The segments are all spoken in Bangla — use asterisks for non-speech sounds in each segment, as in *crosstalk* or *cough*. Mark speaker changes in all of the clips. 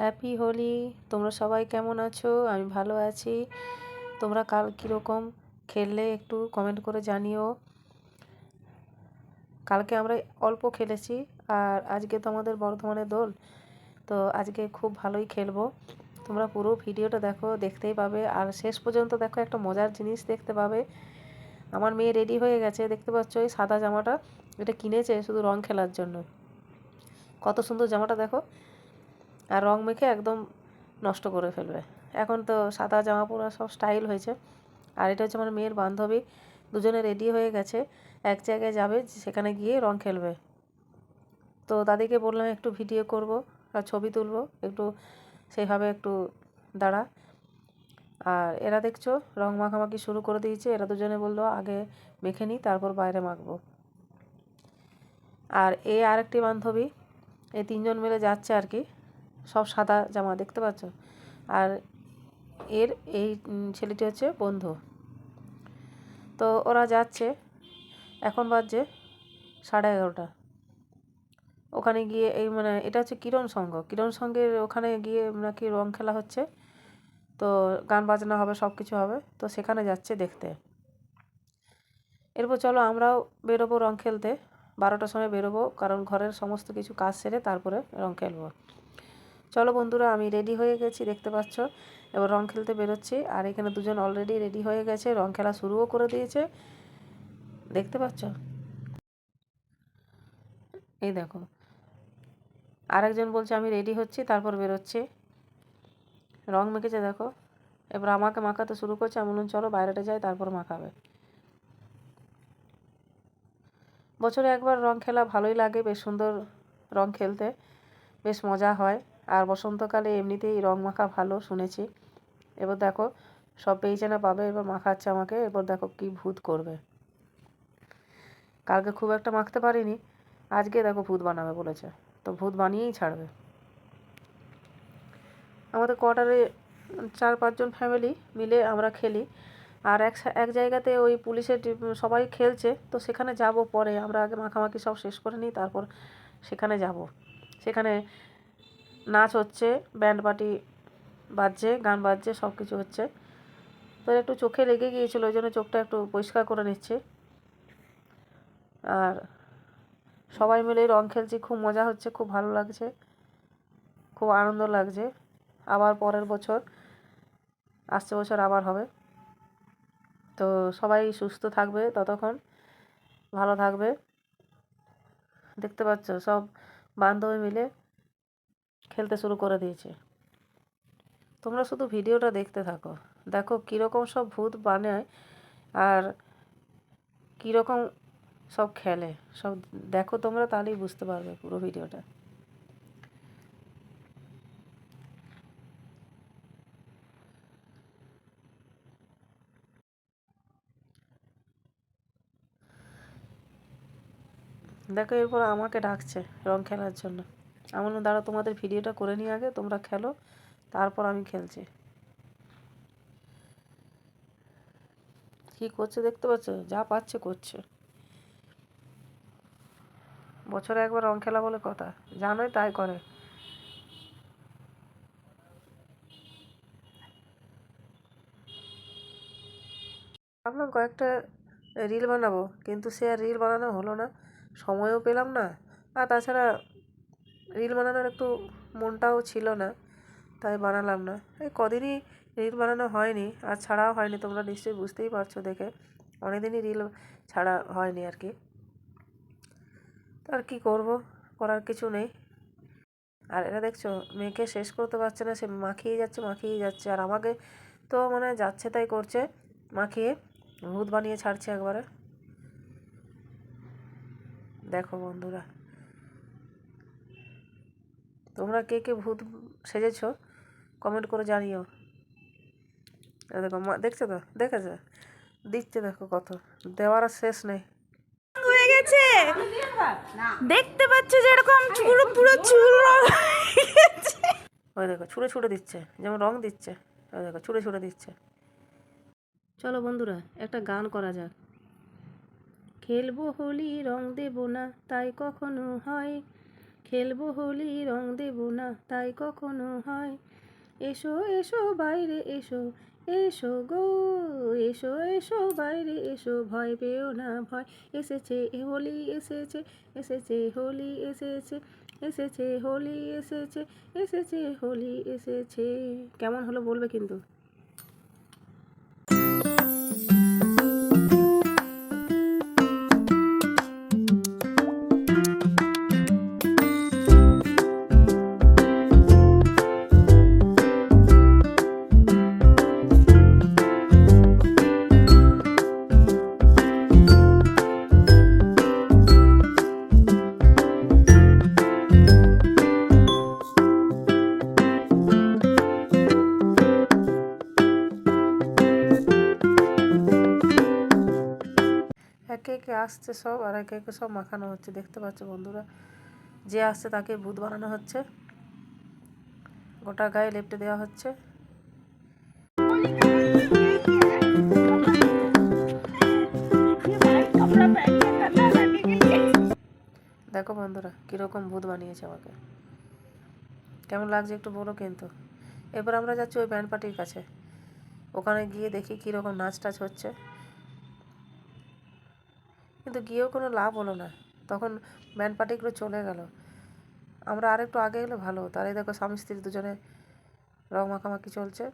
Speaker 1: হ্যাপি হোলি তোমরা সবাই কেমন আছো? আমি ভালো আছি। তোমরা কাল কীরকম খেললে একটু কমেন্ট করে জানিও। কালকে আমরা অল্প খেলেছি আর আজকে তো আমাদের বর্ধমানে দোল, তো আজকে খুব ভালোই খেলব। তোমরা পুরো ভিডিওটা দেখো, দেখতেই পাবে। আর শেষ পর্যন্ত দেখো একটা মজার জিনিস দেখতে পাবে। আমার মেয়ে রেডি হয়ে গেছে, দেখতে পাচ্ছ এই সাদা জামাটা। এটা কিনেছে শুধু রং খেলার জন্য। কত সুন্দর জামাটা দেখো। আর রং মেখে একদম নষ্ট করে ফেলবে। এখন তো সাদা জামা পরা সব স্টাইল হয়েছে। আর এটা হচ্ছে আমার মেয়ের বান্ধবী। দুজনে রেডি হয়ে গেছে। এক জায়গায় যাবে, সেখানে গিয়ে রং খেলবে। তো তাদেরকে বললাম, একটু ভিডিও করব আর ছবি তুলব। একটু সেইভাবে একটু দাঁড়া। আর এরা দেখছ, রং মাখামাখি শুরু করে দিয়েছে। এরা দুজনে বলল, আগে মেখে নিই তারপর বাইরে মাখবো। আর এ আরেকটি বান্ধবী এই তিনজন মিলে যাচ্ছে আর কি। সব সাদা জামা দেখতে পাচ্ছ? আর এর এই ছেলেটি হচ্ছে বন্ধু। তো ওরা যাচ্ছে। এখন বাজছে সাড়ে এগারোটা। ওখানে গিয়ে এই মানে এটা হচ্ছে কিরণ সংঘ কিরণ সংঘের ওখানে গিয়ে নাকি রং খেলা হচ্ছে। তো গান বাজনা হবে, সব কিছু হবে। তো সেখানে যাচ্ছে দেখতে। এরপর চলো আমরাও বেরোবো রং খেলতে। বারোটার সময় বেরোবো, কারণ ঘরের সমস্ত কিছু কাজ সেরে তারপরে রং খেলব। চলো বন্ধুরা, আমি রেডি হয়ে গেছি, দেখতে পাচ্ছ? এবার রং খেলতে বেরোচ্ছি, আর এখানে দুজন অলরেডি রেডি হয়ে গেছে, রং খেলা শুরুও করে দিয়েছে। দেখতে পাচ্ছ? এই দেখো, আরেকজন বলছে, আমি রেডি হচ্ছি, তারপর বেরোচ্ছি। রং মেখেছে, দেখো। এবার আমাকে মাখাতে শুরু করছে, আমি বললাম, চলো বাইরেটা যাই, তারপর মাখাবে। বছরে একবার রং খেলা ভালোই লাগে, বেশ সুন্দর রং খেলতে, বেশ মজা হয়। আর বসন্তকালে এমনিতেই রং মাখা ভালো শুনেছি। এবার দেখো, সব পেয়েছে না পাবে, এবার মাখাচ্ছে আমাকে, এবার দেখো কি ভূত করবে। কালকে খুব একটা মাখতে পারিনি, আজকে দেখো ভূত বানাবে বলেছে, তো ভূত বানিয়েই ছাড়বে। আমাদের কোয়ার্টারে চার পাঁচজন ফ্যামিলি মিলে আমরা খেলি, আর এক এক জায়গাতে ওই পুলিশের সবাই খেলছে, তো সেখানে যাব পরে, আমরা আগে মাখামাখি সব শেষ করে নিই, তারপর সেখানে যাব। সেখানে নাচ হচ্ছে ব্যান্ড পার্টি বাজছে, গান বাজছে সব কিছু হচ্ছে। তো একটু চোখে লেগে গিয়েছিল, ওই জন্য চোখটা একটু পরিষ্কার করে নিচ্ছে। আর সবাই মিলে রং খেলছি, খুব মজা হচ্ছে, খুব ভালো লাগছে, খুব আনন্দ লাগছে। আবার পরের বছর, আসছে বছর আবার হবে। তো সবাই সুস্থ থাকবে ততক্ষণ, ভালো থাকবে। দেখতে পাচ্ছ সব বান্ধবী মিলে খেলতে শুরু করে দিয়েছে। তোমরা শুধু ভিডিওটা দেখতে থাকো। দেখো কীরকম সব ভূত বানায় আর কীরকম সব খেলে। সব দেখো তোমরা, তাহলেই বুঝতে পারবে পুরো ভিডিওটা। দেখো এরপর আমাকে ডাকছে রং খেলার জন্য। আমার দাঁড়া তোমাদের ভিডিওটা করে নিয়ে আগে, তোমরা খেলো, তারপর আমি খেলছি। কি করছে দেখতে পাচ্ছ? যা পাচ্ছে, করছে। বছরে একবার রং খেলা বলে কথা। জানোই তাই করে। ভাবলাম কয়েকটা রিল বানাবো, কিন্তু সে আর রিল বানানো হলো না। সময়ও পেলাম না। আর তাছাড়া রিল বানানোর একটু মনটাও ছিল না, তাই বানালাম না। এই কদিনই রিল বানানো হয়নি, আর ছাড়াও হয়নি, তোমরা নিশ্চয়ই বুঝতেই পারছ দেখে। অনেকদিনই রিল ছাড়া হয়নি আর কি। আর কি করব, করার কিছু নেই। আর এরা দেখছ, মেয়েকে শেষ করতে পারছে না, সে মাখিয়ে যাচ্ছে মাখিয়ে যাচ্ছে, আর আমাকে তো মানে যাচ্ছে তাই করছে, মাখিয়ে ভূত বানিয়ে ছাড়ছে একবারে। দেখো বন্ধুরা। তোমরা কে কে ভূত সেজেছো কমেন্ট করে জানিও। দেখো দেখছ তো? দেখেছ? দিচ্ছে দেখো কত। দেওয়ার আর শেষ নেই।
Speaker 2: হয়ে গেছে? দেখতে পাচ্ছ যেরকম পুরো পুরো চুল
Speaker 1: ওই দেখো ছুঁড়ে ছুঁড়ে দিচ্ছে যেমন রং দিচ্ছে। ওই দেখো ছুঁড়ে ছুঁড়ে দিচ্ছে। চলো বন্ধুরা একটা গান করা যাক। খেলব হোলি রং দেব না তাই কখনো হয়। খেলব হোলি রং দেবো না, তাই কখনো হয়। এসো এসো বাইরে, এসো এসো গো, এসো এসো বাইরে, এসো, ভয় পেও না, ভয়। এসেছে হোলি, এসেছে এসেছে হোলি, এসেছে এসেছে হোলি, এসেছে এসেছে হোলি, এসেছে। কেমন হলো বলবে কিন্তু? একে একে আসছে সব, আর একে একে সব মাখানো হচ্ছে, দেখতে পাচ্ছ বন্ধুরা। যে আসছে তাকে ভূত বানানো হচ্ছে। গোটা গায়ে লেপটে দেওয়া হচ্ছে। দেখো বন্ধুরা, কীরকম ভূত বানিয়েছে আমাকে। কেমন লাগছে একটু বলো কিন্তু। এবার আমরা যাচ্ছি ওই ব্যান্ড পার্টির কাছে। ওখানে গিয়ে দেখি কীরকম নাচ টাচ হচ্ছে। কিন্তু গিয়েও কোনো লাভ হলো না। তখন ব্যান্ড পার্টিগুলো চলে গেল। আমরা আরেকটু আগে গেলে ভালো হতো। আর এই দেখো, স্বামী স্ত্রী দুজনে রং মাখামাখি চলছে।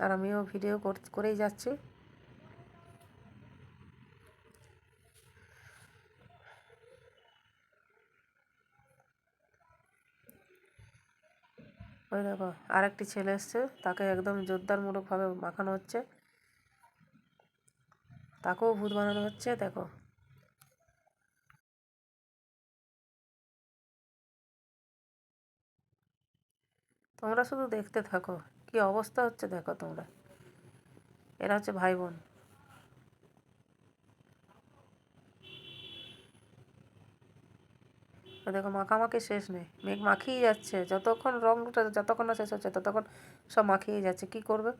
Speaker 1: আর আমিও ভিডিও কর- করেই যাচ্ছি। ওই দেখো, আরেকটি ছেলে এসছে। তাকে একদম জোরদারমূলকভাবে মাখানো হচ্ছে। তাকেও ভূত বানানো হচ্ছে, দেখো। তোমরা শুধু দেখতে থাকো। কি অবস্থা হচ্ছে দেখো তোমরা। এরা হচ্ছে ভাই বোন দেখো, মাখামাখি শেষ নেই। মেঘ মাখিয়ে যাচ্ছে। যতক্ষণ রংটা, যতক্ষণ না শেষ হচ্ছে, ততক্ষণ সব মাখিয়ে যাচ্ছে। কি করবে?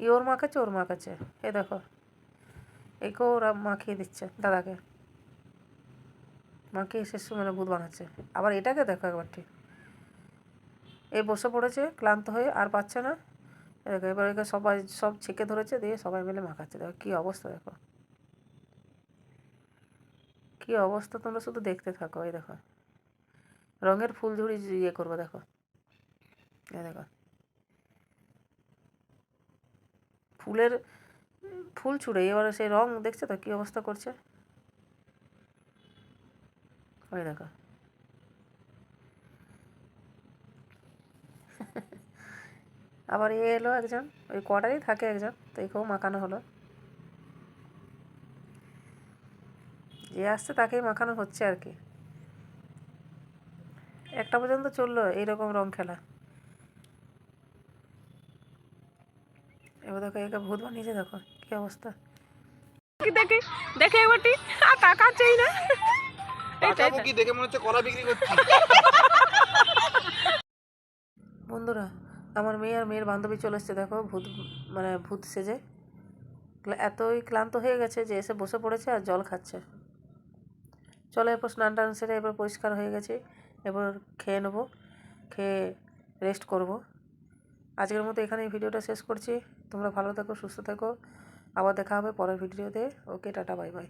Speaker 1: ই ওর মাখাচ্ছে ওর মাখাচ্ছে। এ দেখো, একেও ওরা মাখিয়ে দিচ্ছে দাদাকে। মাখিয়ে শেষ মানে ভূত বানাচ্ছে আবার এটাকে দেখো একবার ঠিক। এই বসে পড়েছে, ক্লান্ত হয়ে, আর পাচ্ছে না। দেখো এবার একে সবাই সব ছেঁকে ধরেছে, দিয়ে সবাই মিলে মাখাচ্ছে। দেখো কী অবস্থা দেখো। কী অবস্থা, তোমরা শুধু দেখতে থাকো, এই দেখো। রঙের ফুল ঝুড়ি ইয়ে করব, দেখো। এই দেখো। ফুলের, ফুল ছুঁড়ে, এবারে সেই রং দেখছ তো কী অবস্থা করছে? ওই দেখো। আবার এ এলো একজন ওই কোয়ার্টারই থাকে একজন তো একেও মাখানো হলো। যে আসছে তাকেই মাখানো হচ্ছে আর কি। একটা পর্যন্ত চলল এইরকম রং খেলা। এবার দেখো একে ভূত বানিয়েছে দেখো কি অবস্থা।
Speaker 2: দেখে দেখে একবারটি আর তাকাচ্ছেই না।
Speaker 3: দেখে মনে হচ্ছে কলা বিক্রি করছি। *laughs*
Speaker 1: বন্ধুরা আমার মেয়ে আর মেয়ের বান্ধবী চলে এসছে, দেখো, ভূত মানে ভূত সেজে। এতই ক্লান্ত হয়ে গেছে যে এসে বসে পড়েছে আর জল খাচ্ছে। চলো এরপর স্নান টান সেরে এবার পরিষ্কার হয়ে গেছে এবার খেয়ে নেব, খেয়ে রেস্ট করব। আজকের মতো এখানেই ভিডিওটা শেষ করছি। তোমরা ভালো থাকো, সুস্থ থাকো। আবার দেখা হবে পরের ভিডিওতে। Okay, tata, bye bye.